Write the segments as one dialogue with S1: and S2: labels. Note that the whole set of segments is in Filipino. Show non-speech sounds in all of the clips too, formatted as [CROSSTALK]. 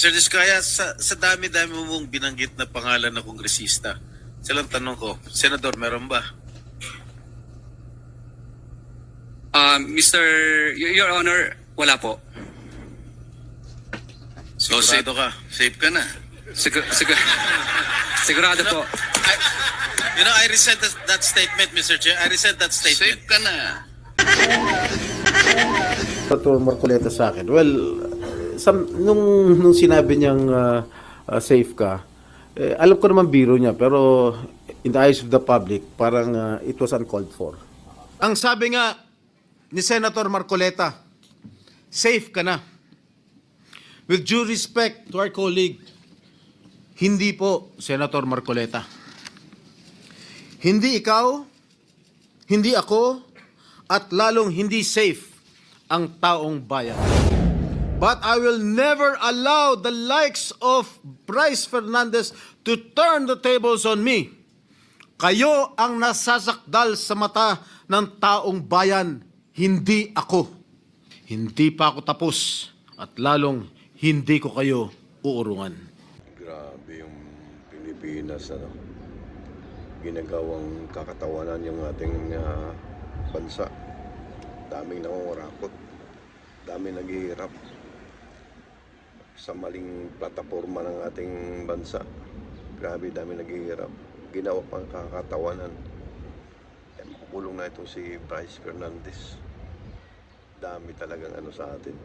S1: Mr. Diskaya, sa, sa dami-dami mong binanggit na pangalan na kongresista, silang tanong ko, Senador, meron ba?
S2: Uh, Mr. Y- Your Honor, wala po.
S1: So, Sigurado ka? Safe ka na?
S2: Sigur, sigur, [LAUGHS] sigurado po.
S1: I, you know, I resent that, that statement, Mr. Chair. I resent that statement. Safe ka na.
S3: Dr. Marcoleta sa akin. Well, some, nung, nung sinabi niyang uh, uh, safe ka, eh, alam ko naman biro niya, pero in the eyes of the public, parang uh, it was uncalled for. Ang sabi nga ni Senator Marcoleta, safe ka na. With due respect to our colleague, hindi po, Senator Marcoleta. Hindi ikaw, hindi ako, at lalong hindi safe ang taong bayan. But I will never allow the likes of Bryce Fernandez to turn the tables on me. Kayo ang nasasakdal sa mata ng taong bayan, hindi ako. Hindi pa ako tapos at lalong hindi ko kayo uurungan.
S4: Grabe yung Pilipinas, ano. Ginagawang kakatawanan yung ating ah, bansa. Daming nangungurakot. Daming naghihirap sa maling plataforma ng ating bansa. Grabe, daming naghihirap. Ginawa pang kakatawanan. Eh, makukulong na itong si Bryce Fernandez. Dami talagang ano sa atin.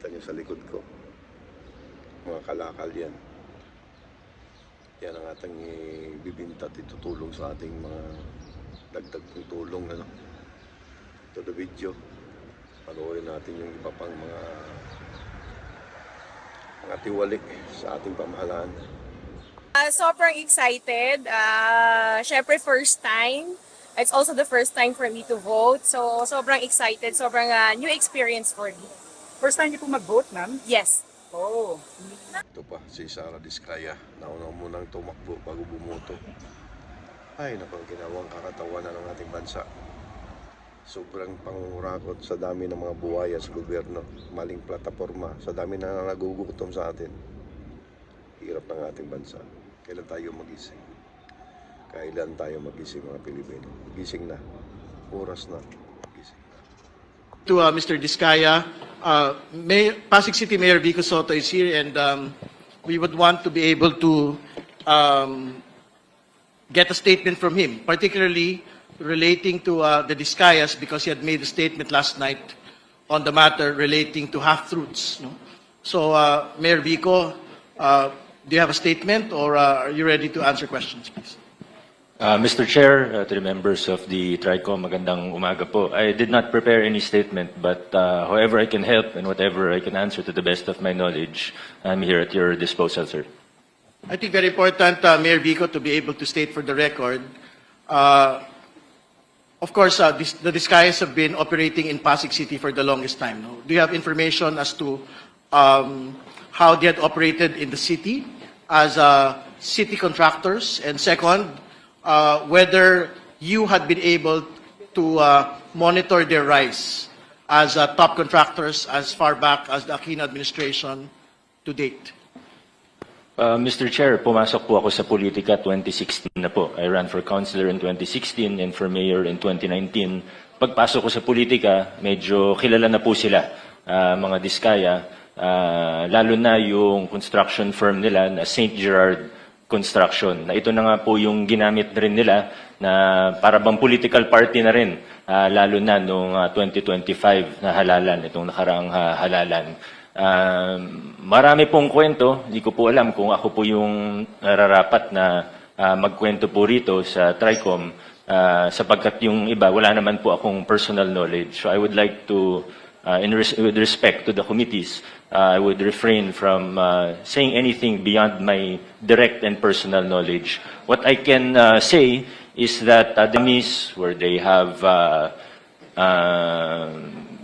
S4: Kita niyo sa likod ko mga kalakal yan. Yan ang ating ibibinta at itutulong sa ating mga dagdag kong tulong ano, to the video. Panoorin natin yung iba pang mga mga tiwalik sa ating pamahalaan.
S5: Uh, sobrang excited. Uh, Siyempre, first time. It's also the first time for me to vote. So, sobrang excited. Sobrang uh, new experience for me.
S6: First time niyo po mag-vote, ma'am?
S5: Yes.
S6: Oh.
S4: Ito pa, si Sara Diskaya. Nauna munang tumakbo bago bumoto. Ay, naku, ginawang kakatawanan ng ating bansa. Sobrang pangurakot sa dami ng mga buhaya sa gobyerno. Maling plataforma. Sa dami na nagugutom sa atin. Hirap ng ating bansa. Kailan tayo magising? Kailan tayo magising mga Pilipino? Gising na. Oras na. Gising na.
S7: to uh, Mr. Diskaya. Uh, May, Pasig City Mayor Vico Soto is here and um, we would want to be able to um, get a statement from him, particularly relating to uh, the Diskayas because he had made a statement last night on the matter relating to half-truths. No? So, uh, Mayor Vico, uh, do you have a statement or uh, are you ready to answer questions, please?
S8: Uh, Mr. Chair, uh, to the members of the TRICOM, magandang umaga po. I did not prepare any statement, but uh, however I can help and whatever I can answer to the best of my knowledge, I'm here at your disposal, sir.
S7: I think very important, uh, Mayor Vico, to be able to state for the record, uh, of course, uh, this, the Discayas have been operating in Pasig City for the longest time. No? Do you have information as to um, how they had operated in the city as uh, city contractors? And second, uh, whether you had been able to uh, monitor their rise as uh, top contractors as far back as the Aquino administration to date?
S8: Uh, Mr. Chair, pumasok po ako sa politika 2016 na po. I ran for councilor in 2016 and for mayor in 2019. Pagpasok ko sa politika, medyo kilala na po sila, uh, mga Diskaya, uh, lalo na yung construction firm nila na St. Gerard Construction. Na ito na nga po yung ginamit rin nila na para bang political party na rin, uh, lalo na noong uh, 2025 na halalan, itong nakaraang uh, halalan. Um, marami pong kwento, hindi ko po alam kung ako po yung nararapat na ah, magkwento po rito sa TRICOM ah, sapagkat yung iba, wala naman po akong personal knowledge. So I would like to, ah, in res- with respect to the committees, ah, I would refrain from ah, saying anything beyond my direct and personal knowledge. What I can ah, say is that uh, the Demis, where they have uh, uh,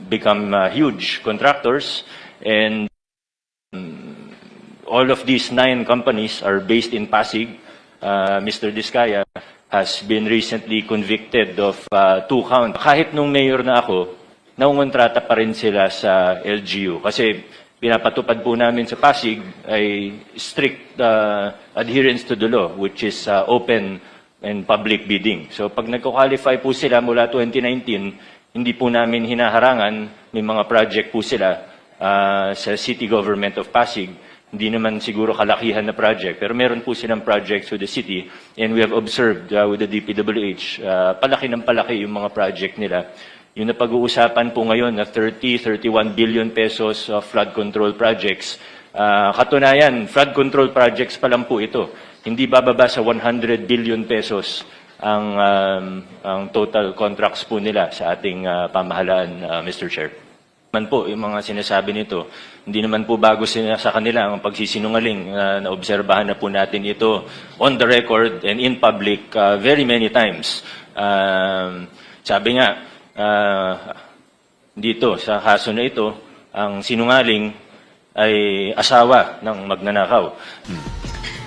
S8: become uh, huge contractors and mm, all of these nine companies are based in Pasig. Uh, Mr. Diskaya has been recently convicted of uh, two counts. Kahit nung mayor na ako, naungontrata pa rin sila sa LGU kasi pinapatupad po namin sa Pasig ay strict uh, adherence to the law, which is uh, open and public bidding. So pag nagko-qualify po sila mula 2019, hindi po namin hinaharangan, may mga project po sila uh, sa City Government of Pasig. Hindi naman siguro kalakihan na project, pero meron po silang projects with the city and we have observed uh, with the DPWH, uh, palaki ng palaki yung mga project nila. Yung napag-uusapan po ngayon na 30, 31 billion pesos of flood control projects, ah, katunayan, flood control projects pa lang po ito. Hindi bababa sa 100 billion pesos ang, um, ang total contracts po nila sa ating ah, pamahalaan, ah, Mr. Chair. Man po, yung mga sinasabi nito, hindi naman po bago sila sa kanila ang pagsisinungaling. na naobserbahan na po natin ito on the record and in public ah, very many times. Um, sabi nga, ah, dito sa kaso na ito, ang sinungaling ay asawa ng magnanakaw.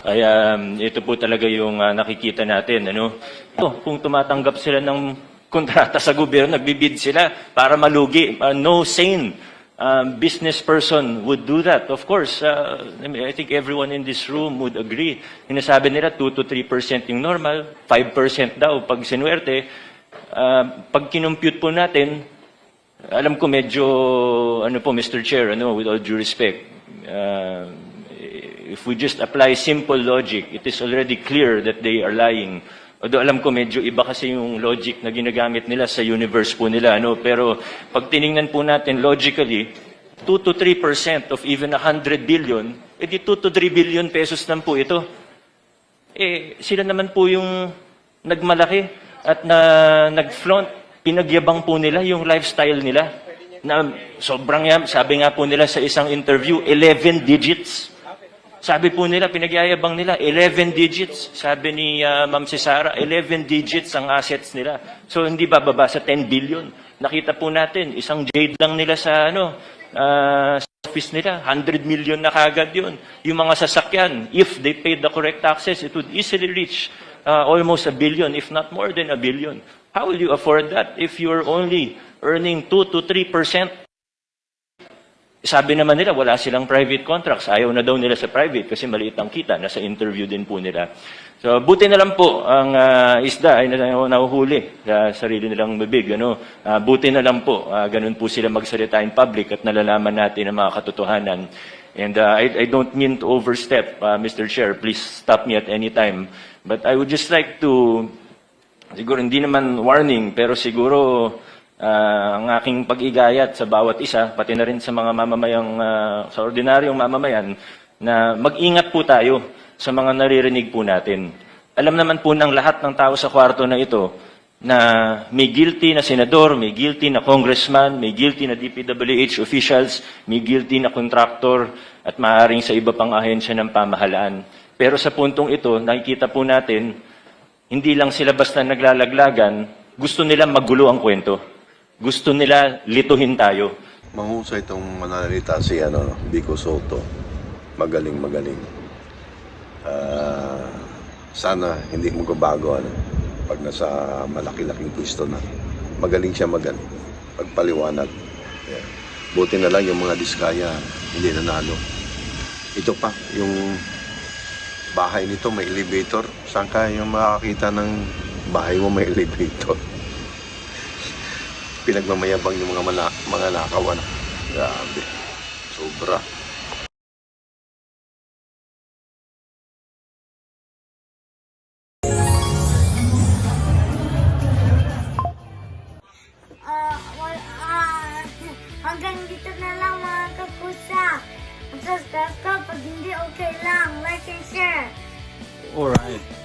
S8: Kaya um, ito po talaga yung ah, nakikita natin. Ano? Ito, kung tumatanggap sila ng kontrata sa gobyerno, nagbibid sila para malugi. Ah, no sane um, business person would do that. Of course, uh, I, mean, I think everyone in this room would agree. Hinasabi nila 2 to 3% yung normal, 5% daw pag sinuwerte. Uh, pag kinumpute po natin, alam ko medyo, ano po, Mr. Chair, ano, with all due respect, uh, if we just apply simple logic, it is already clear that they are lying. Although alam ko medyo iba kasi yung logic na ginagamit nila sa universe po nila, ano, pero pag tiningnan po natin logically, 2 to 3% of even 100 billion, edi 2 to 3 billion pesos lang po ito. Eh, sila naman po yung nagmalaki at na nag-flaunt, pinagyabang po nila yung lifestyle nila. Na sobrang yan, sabi nga po nila sa isang interview, 11 digits. Sabi po nila, pinagyayabang nila, 11 digits. Sabi ni ah, Ma'am Cesara, 11 digits ang assets nila. So hindi bababa sa 10 billion. Nakita po natin, isang jade lang nila sa ano, sa office nila, 100 million na kagad yun. Yung mga sasakyan, if they paid the correct taxes, it would easily reach uh, almost a billion, if not more than a billion. How will you afford that if you're only earning 2 to 3 percent? Sabi naman nila, wala silang private contracts. Ayaw na daw nila sa private kasi maliit ang kita. Nasa interview din po nila. So, buti na lang po ang ah, isda ay na- nahuhuli sa sarili nilang bibig. Ano? Ah, buti na lang po, ah, ganun po sila magsalita in public at nalalaman natin ang mga katotohanan. And ah, I, I don't mean to overstep, ah, Mr. Chair. Please stop me at any time. But I would just like to siguro hindi naman warning, pero siguro ah, ang aking pag-igayat sa bawat isa, pati na rin sa mga mamamayang, ah, sa ordinaryong mamamayan, na mag-ingat po tayo sa mga naririnig po natin. Alam naman po ng lahat ng tao sa kwarto na ito na may guilty na senador, may guilty na congressman, may guilty na DPWH officials, may guilty na contractor at maaaring sa iba pang ahensya ng pamahalaan. Pero sa puntong ito, nakikita po natin hindi lang sila basta naglalaglagan, gusto nila magulo ang kwento. Gusto nila lituhin tayo.
S4: Mahusay itong mananalita si ano, no, Vico Soto. Magaling, magaling. Ah, sana hindi mo bago ano, pag nasa malaki-laking pwesto na. Magaling siya magaling. Pagpaliwanag. Yeah. Buti na lang yung mga diskaya hindi nanalo. Ito pa, yung bahay nito may elevator. Saan ka yung makakita ng bahay mo may [LAUGHS] elevator? Pinagmamayabang yung mga mana, mga nakawan. Grabe. Sobra.
S9: Ah, wal, ah, hanggang dito na lang mga kapusa. Subscribe ka pag hindi okay lang. Like and share.
S3: Alright.